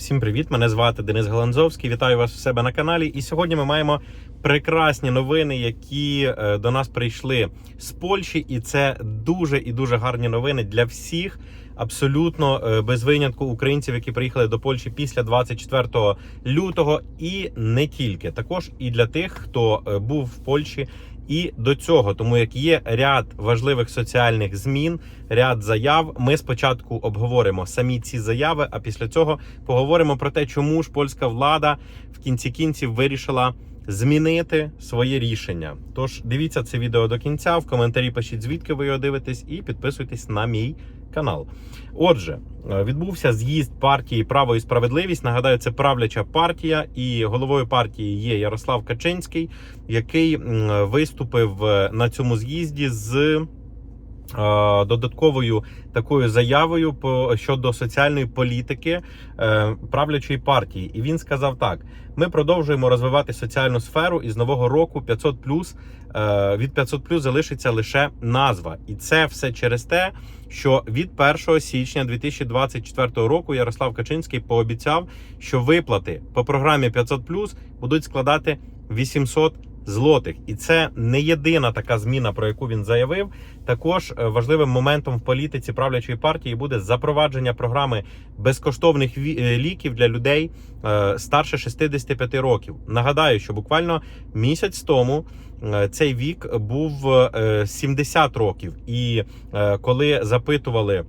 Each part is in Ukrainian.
Всім привіт! Мене звати Денис Галанзовський. Вітаю вас у себе на каналі. І сьогодні ми маємо прекрасні новини, які е, до нас прийшли з Польщі, і це дуже і дуже гарні новини для всіх. Абсолютно е, без винятку українців, які приїхали до Польщі після 24 лютого, і не тільки також і для тих, хто е, був в Польщі і до цього, тому як є ряд важливих соціальних змін, ряд заяв. Ми спочатку обговоримо самі ці заяви, а після цього поговоримо про те, чому ж польська влада в кінці кінців вирішила. Змінити своє рішення. Тож дивіться це відео до кінця. В коментарі пишіть, звідки ви його дивитесь, і підписуйтесь на мій канал. Отже, е, відбувся з'їзд партії Право і справедливість. Нагадаю, це правляча партія, і головою партії є Ярослав Качинський, який виступив е, на цьому з'їзді з додатковою такою заявою по щодо соціальної політики е, правлячої партії. І він сказав так: ми продовжуємо розвивати соціальну сферу, і з нового року 500 е, від 500 залишиться лише назва, і це все через те, що від 1 січня 2024 року Ярослав Качинський пообіцяв, що виплати по програмі 500 будуть складати 800 злотих, і це не єдина така зміна, про яку він заявив. Також е, важливим моментом в політиці правлячої партії буде запровадження програми безкоштовних е, ліків для людей е, старше 65 років. Нагадаю, що буквально місяць тому цей вік був е, 70 років, і коли запитували.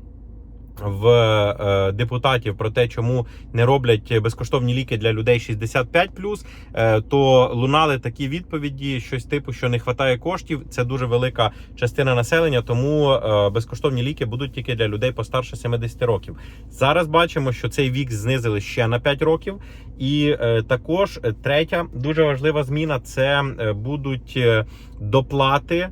В е, депутатів про те, чому не роблять безкоштовні ліки для людей 65+, е, то лунали такі відповіді: щось типу, що не вистачає коштів. Це дуже велика частина населення, тому е, безкоштовні ліки будуть тільки для людей постарше 70 років. Зараз бачимо, що цей вік знизили ще на 5 років. І також третя дуже важлива зміна це будуть доплати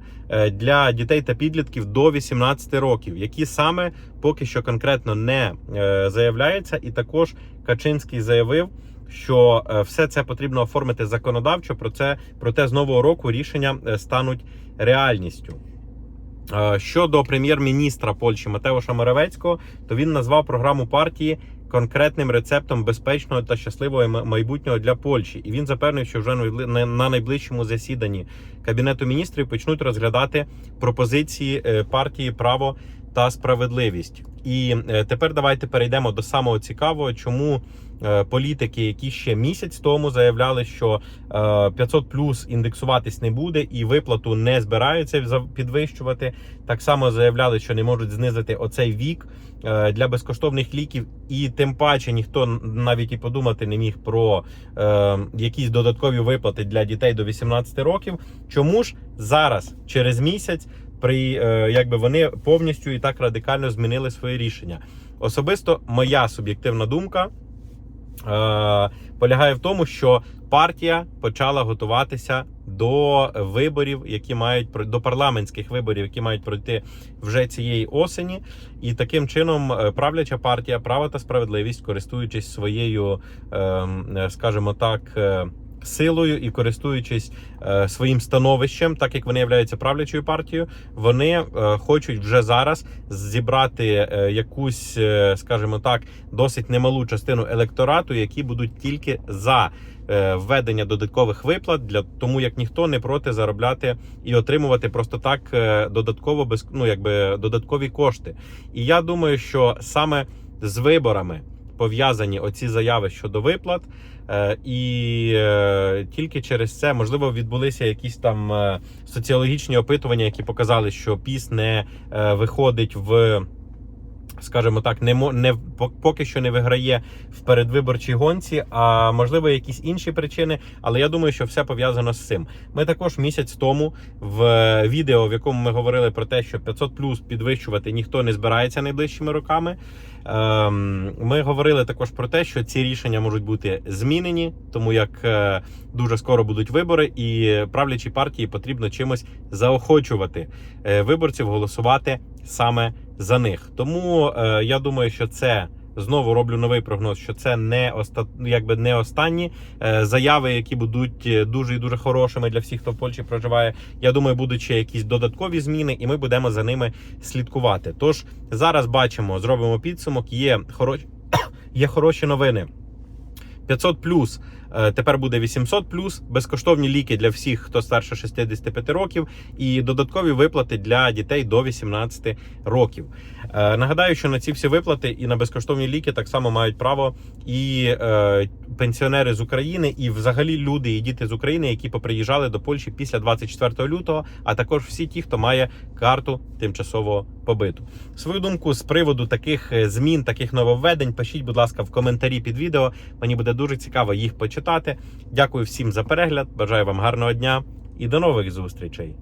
для дітей та підлітків до 18 років, які саме поки що конкретно не е, заявляються. І також Качинський заявив. Що е, все це потрібно оформити законодавчо. Про це проте з нового року рішення е, стануть реальністю. Щодо прем'єр-міністра Польщі Матеуша Моравецького, то він назвав програму партії конкретним рецептом безпечного та щасливого майбутнього для Польщі. І він запевнив, що вже на на найближчому засіданні кабінету міністрів почнуть розглядати пропозиції партії Право та справедливість. І е, тепер давайте перейдемо до самого цікавого, чому е, політики, які ще місяць тому заявляли, що е, 500 плюс індексуватись не буде і виплату не збираються підвищувати. Так само заявляли, що не можуть знизити оцей вік е, для безкоштовних ліків, і тим паче ніхто навіть і подумати не міг про е, якісь додаткові виплати для дітей до 18 років. Чому ж зараз, через місяць, при е, якби вони повністю і так радикально змінили своє рішення? Особисто моя суб'єктивна думка е, полягає в тому, що партія почала готуватися до виборів, які мають до парламентських виборів, які мають пройти вже цієї осені, і таким чином е, правляча партія право та справедливість, користуючись своєю, ем, скажімо так. Силою і користуючись е, своїм становищем, так як вони являються правлячою партією, вони е, хочуть вже зараз зібрати е, якусь, е, скажімо так, досить немалу частину електорату, які будуть тільки за е, введення додаткових виплат, для тому як ніхто не проти заробляти і отримувати просто так е, додатково без ну якби додаткові кошти. І я думаю, що саме з виборами пов'язані оці заяви щодо виплат. Е, І е, тільки через це можливо відбулися якісь там е, соціологічні опитування, які показали, що піс не виходить в. Скажімо так, не не по- поки що не виграє в передвиборчій гонці, а можливо якісь інші причини. Але я думаю, що все пов'язано з цим. Ми також місяць тому в е, відео, в якому ми говорили про те, що 500 плюс підвищувати ніхто не збирається найближчими роками. Ем, Ми говорили також про те, що ці рішення можуть бути змінені, тому як е, дуже скоро будуть вибори, і правлячій партії потрібно чимось заохочувати е, виборців голосувати саме за них. Тому е, я думаю, що це. Знову роблю новий прогноз, що це не оста... якби не останні е, заяви, які будуть е, дуже і дуже хорошими для всіх, хто в Польщі проживає. Я думаю, будуть ще якісь додаткові зміни, і ми будемо за ними слідкувати. Тож зараз бачимо, зробимо підсумок. Є хороші, є хороші новини 500 плюс тепер буде 800 плюс, безкоштовні ліки для всіх, хто старше 65 років, і додаткові виплати для дітей до 18 років. Е, Нагадаю, що на ці всі виплати і на безкоштовні ліки так само мають право і е, пенсіонери з України, і взагалі люди і діти з України, які поприїжджали до Польщі після 24 лютого, а також всі ті, хто має карту тимчасового побиту. Свою думку з приводу таких е, змін, таких нововведень, пишіть, будь ласка, в коментарі під відео. Мені буде дуже цікаво їх почитати. Дякую всім за перегляд. Бажаю вам гарного дня і до нових зустрічей.